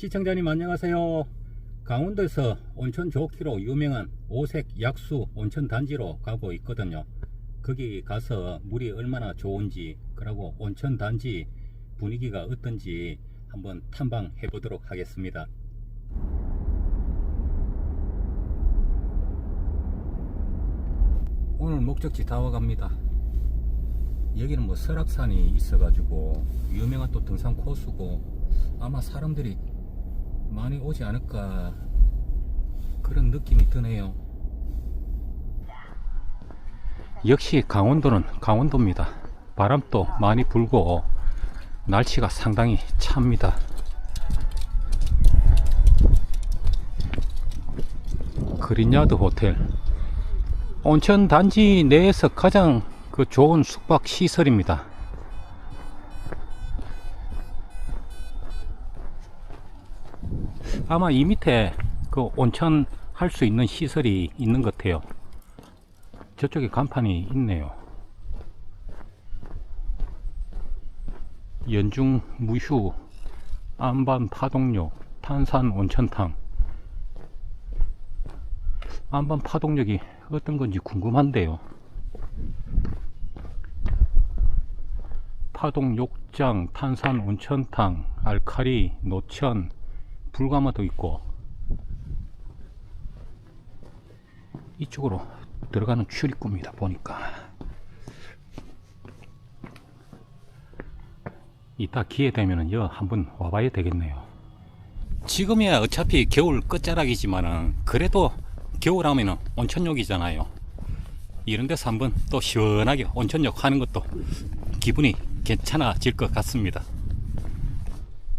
시청자님 안녕하세요. 강원도에서 온천 좋기로 유명한 오색 약수 온천 단지로 가고 있거든요. 거기 가서 물이 얼마나 좋은지 그리고 온천 단지 분위기가 어떤지 한번 탐방해 보도록 하겠습니다. 오늘 목적지 다 와갑니다. 여기는 뭐 설악산이 있어가지고 유명한 또 등산 코스고 아마 사람들이 많이 오지 않을까 그런 느낌이 드네요. 역시 강원도는 강원도입니다. 바람도 많이 불고 날씨가 상당히 찹니다. 그린야드 호텔 온천 단지 내에서 가장 그 좋은 숙박 시설입니다. 아마 이 밑에 그 온천 할 수 있는 시설이 있는 것 같아요. 저쪽에 간판이 있네요. 연중 무휴 안반 파동역 탄산 온천탕 안반 파동역이 어떤 건지 궁금한데요. 파동 욕장, 탄산 온천탕, 알카리, 노천, 불가마도 있고 이쪽으로 들어가는 출입구입니다. 보니까 이따 기회 되면은 여 한번 와봐야 되겠네요. 지금이야 어차피 겨울 끝자락이지만은 그래도 겨울 하면은 온천욕이잖아요. 이런 데서 한번 또 시원하게 온천욕 하는 것도 기분이 괜찮아질 것 같습니다.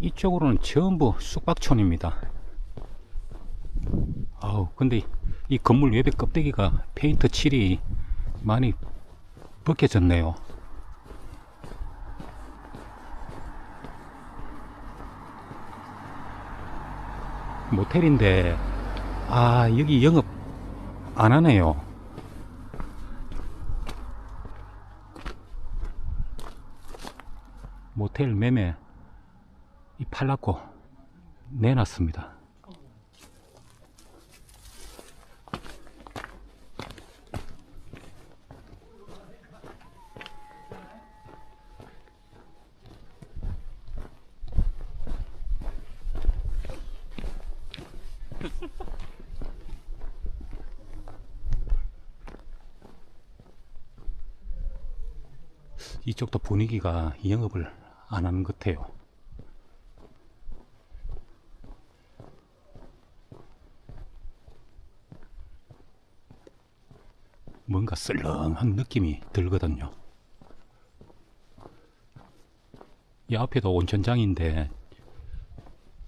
이쪽으로는 전부 숙박촌입니다. 아우, 근데 이 건물 외벽 껍데기가 페인트 칠이 많이 벗겨졌네요. 모텔인데, 아, 여기 영업 안 하네요. 모텔 매매 이 팔랐고 내놨습니다. 이쪽도 분위기가 영업을 안 하는 것 같아요. 뭔가 썰렁한 느낌이 들거든요. 이 앞에도 온천장인데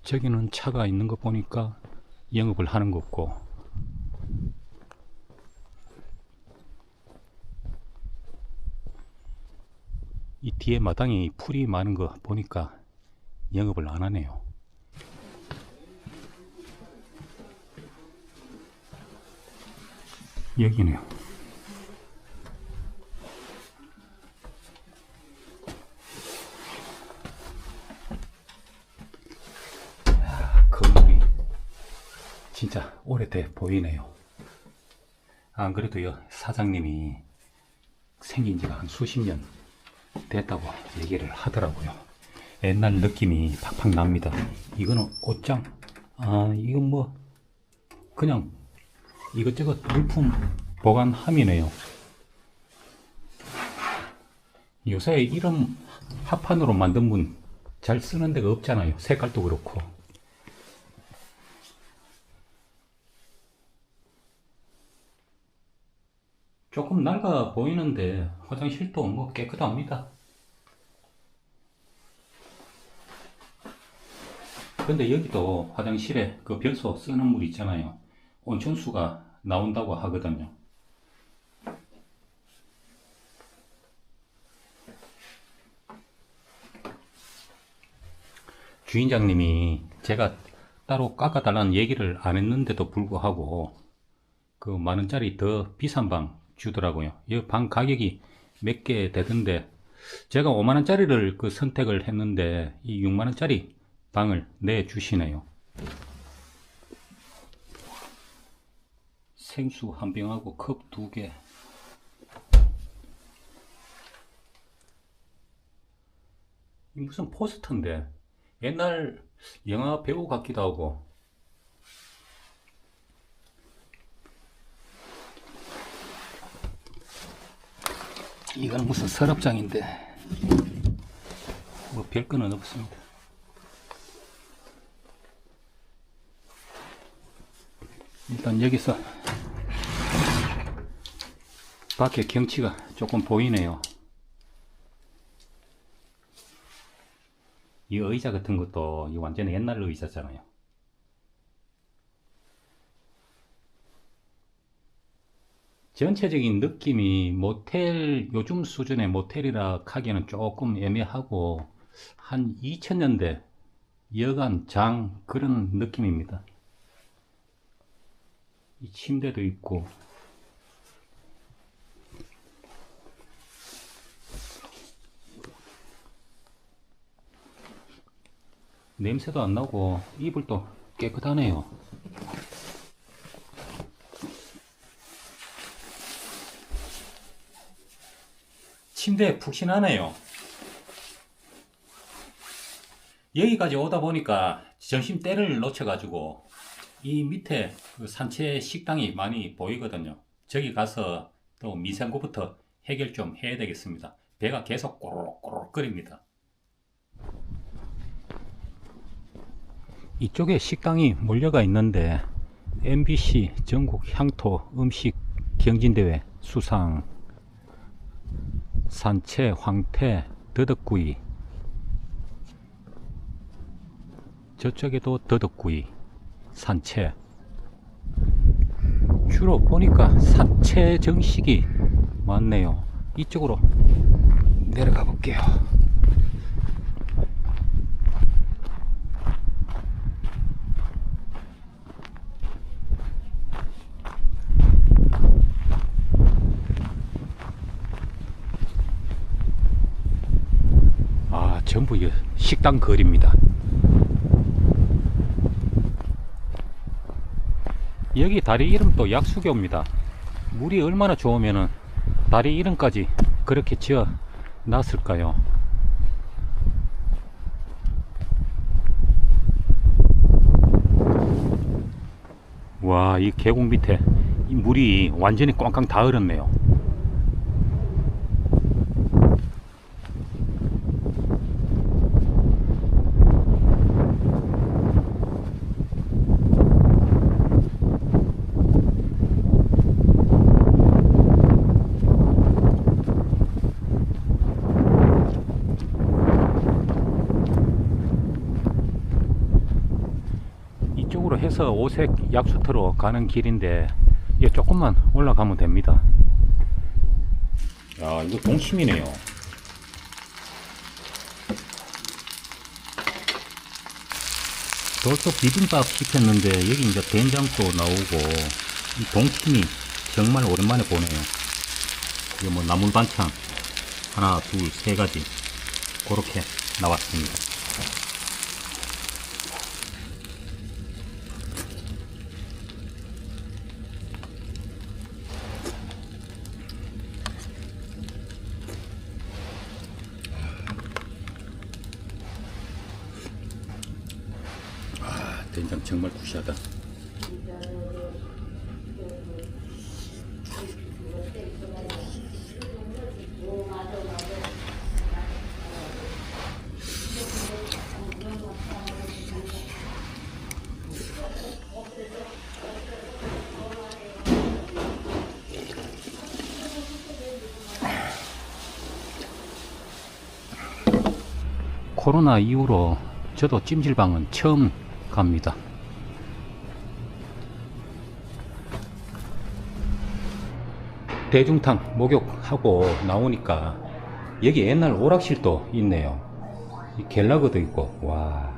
저기는 차가 있는 거 보니까 영업을 하는 거 없고 이 뒤에 마당이 풀이 많은 거 보니까 영업을 안 하네요. 여기네요. 야, 건물이 오래돼 보이네요. 안 그래도요, 사장님이 생긴 지가 한 수십 년 됐다고 얘기를 하더라고요. 옛날 느낌이 팍팍 납니다. 이거는 옷장. 아, 이건 뭐, 그냥 이것저것 물품 보관함이네요. 요새 이런 합판으로 만든 문잘 쓰는 데가 없잖아요. 색깔도 그렇고. 조금 낡아 보이는데 화장실도 뭐 깨끗합니다. 근데 여기도 화장실에 그 변소 쓰는 물 있잖아요. 온천수가 나온다고 하거든요. 주인장님이 제가 따로 깎아달라는 얘기를 안 했는데도 불구하고 그 만 원짜리 더 비싼 방 주더라고요. 이 방 가격이 몇 개 되던데 제가 5만 원짜리를 그 선택을 했는데 이 6만 원짜리 방을 내주시네요. 생수 한 병하고 컵 두 개. 이 무슨 포스터인데 옛날 영화 배우 같기도 하고 이건 무슨 서랍장인데 뭐 별거는 없습니다. 일단 여기서 밖에 경치가 조금 보이네요. 이 의자 같은 것도 이 완전 옛날 의자잖아요. 전체적인 느낌이 모텔 요즘 수준의 모텔이라 하기에는 조금 애매하고 한 2000년대 여간 장 그런 느낌입니다. 이 침대도 있고 냄새도 안 나고 이불도 깨끗하네요. 침대 푹신하네요. 여기까지 오다 보니까 점심 때를 놓쳐가지고 이 밑에 그 산채 식당이 많이 보이거든요. 저기 가서 또 미생구부터 해결 좀 해야 되겠습니다. 배가 계속 꼬르륵꼬르륵 거립니다. 이쪽에 식당이 몰려가 있는데 MBC 전국 향토 음식 경진대회 수상 산채, 황태, 더덕구이. 저쪽에도 더덕구이 산채. 주로 보니까 산채 정식이 많네요. 이쪽으로 내려가 볼게요 아 전부 이 식당 거리입니다 여기 다리 이름도 약수교입니다. 물이 얼마나 좋으면은 다리 이름까지 그렇게 지어 놨을까요? 와, 이 계곡 밑에 이 물이 완전히 꽝꽝 다 얼었네요. 해서 오색 약수터로 가는 길인데 이게 조금만 올라가면 됩니다. 야, 이거 동심이네요. 돌솥 비빔밥 시켰는데 여기 이제 된장도 나오고 이 동심이 정말 오랜만에 보네요. 이게 뭐 나물 반찬 하나, 둘, 세 가지 그렇게 나왔습니다. 아, 된장 정말 구시하다. 코로나 이후로 저도 찜질방은 처음 갑니다. 대중탕 목욕하고 나오니까 여기 옛날 오락실도 있네요. 이 갤러그도 있고 와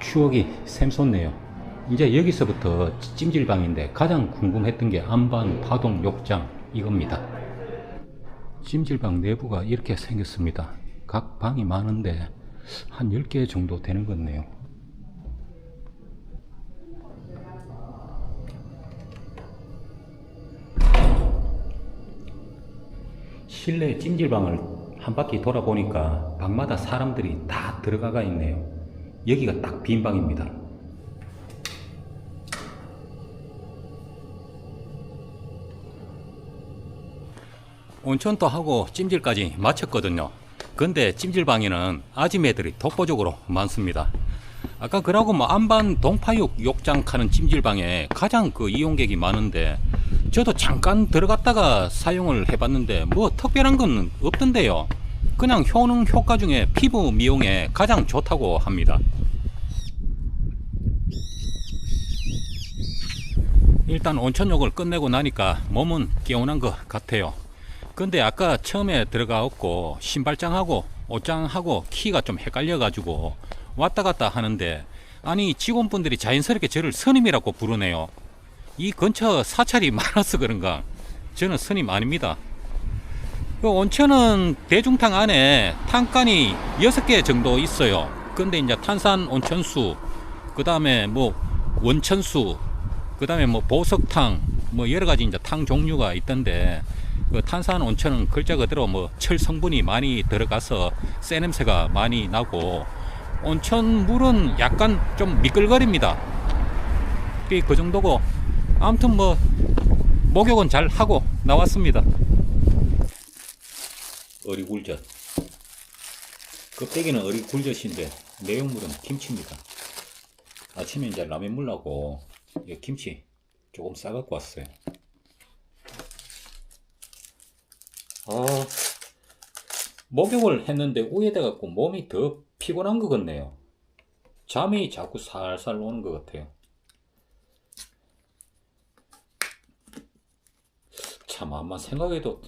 추억이 샘솟네요. 이제 여기서부터 찜질방인데 가장 궁금했던 게 안반 파동 욕장 이겁니다. 찜질방 내부가 이렇게 생겼습니다. 각 방이 많은데 한 10개 정도 되는 것 같네요. 실내 찜질방을 한 바퀴 돌아보니까 방마다 사람들이 다 들어가가 있네요. 여기가 딱 빈 방입니다. 온천도 하고 찜질까지 마쳤거든요. 근데 찜질방에는 아지매들이 독보적으로 많습니다. 아까 그러고 뭐 안반 동파육 욕장 가는 찜질방에 가장 그 이용객이 많은데 저도 잠깐 들어갔다가 사용을 해봤는데 뭐 특별한 건 없던데요. 그냥 효능 효과 중에 피부 미용에 가장 좋다고 합니다. 일단 온천욕을 끝내고 나니까 몸은 개운한 것 같아요. 근데 아까 처음에 들어가었고 신발장하고 옷장하고 키가 좀 헷갈려가지고 왔다 갔다 하는데 아니 직원분들이 자연스럽게 저를 스님이라고 부르네요. 이 근처 사찰이 많아서 그런가 저는 스님 아닙니다. 그 온천은 대중탕 안에 탕간이 6개 정도 있어요. 근데 이제 탄산 온천수, 그 다음에 뭐 원천수, 그 다음에 뭐 보석탕, 뭐 여러 가지 이제 탕 종류가 있던데 그 탄산 온천은 글자 그대로 뭐 철 성분이 많이 들어가서 새 냄새가 많이 나고 온천 물은 약간 좀 미끌거립니다. 그그 정도고 아무튼 뭐 목욕은 잘 하고 나왔습니다. 어리굴젓. 껍데기는 어리굴젓인데 내용물은 김치입니다. 아침에 이제 라면 물라고 이 김치 조금 싸갖고 왔어요. 아, 목욕을 했는데 갖고 몸이 더 피곤한 것 같네요. 잠이 자꾸 살살 오는 것 같아요. 참, 아마 생각해도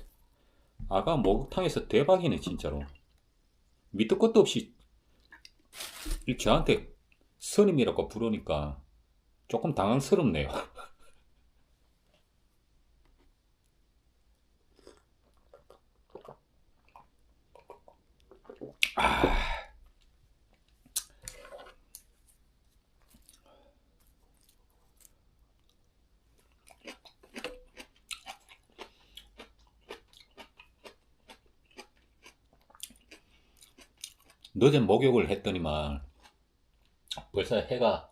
아가 목욕탕에서 대박이네, 진짜로. 밑도 끝도 없이 이 저한테 스님이라고 부르니까 조금 당황스럽네요. 늦은 목욕을 했더니만 벌써 해가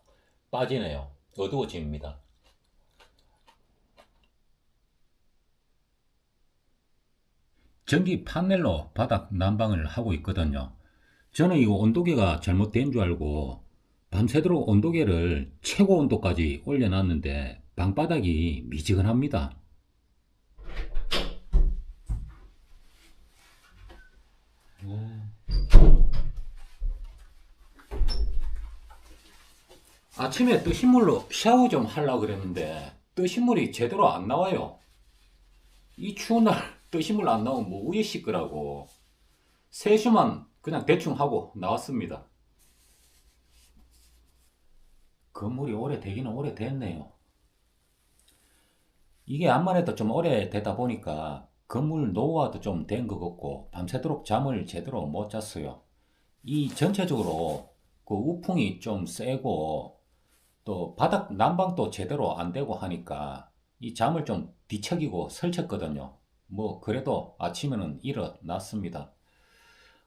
빠지네요. 어두워집니다. 전기 판넬로 바닥 난방을 하고 있거든요. 저는 이거 온도계가 잘못된 줄 알고 밤새도록 온도계를 최고 온도까지 올려놨는데 방바닥이 미지근합니다. 아침에 뜨신 물로 샤워 좀 하려고 그랬는데 뜨신 물이 제대로 안 나와요. 이 추운 날 뜨신 물 안 나오면 뭐 우에 씻으라고 세수만 그냥 대충 하고 나왔습니다. 건물이 오래되기는 오래됐네요. 이게 암만 해도 좀 오래되다 보니까 건물 노후화도 좀 된 것 같고 밤새도록 잠을 제대로 못 잤어요. 이 전체적으로 그 우풍이 좀 세고 또 바닥 난방도 제대로 안 되고 하니까 이 잠을 좀 뒤척이고 설쳤거든요. 뭐 그래도 아침에는 일어났습니다.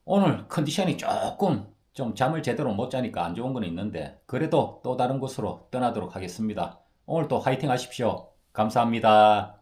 오늘 컨디션이 조금 좀 잠을 제대로 못 자니까 안 좋은 건 있는데 그래도 또 다른 곳으로 떠나도록 하겠습니다. 오늘도 화이팅 하십시오. 감사합니다.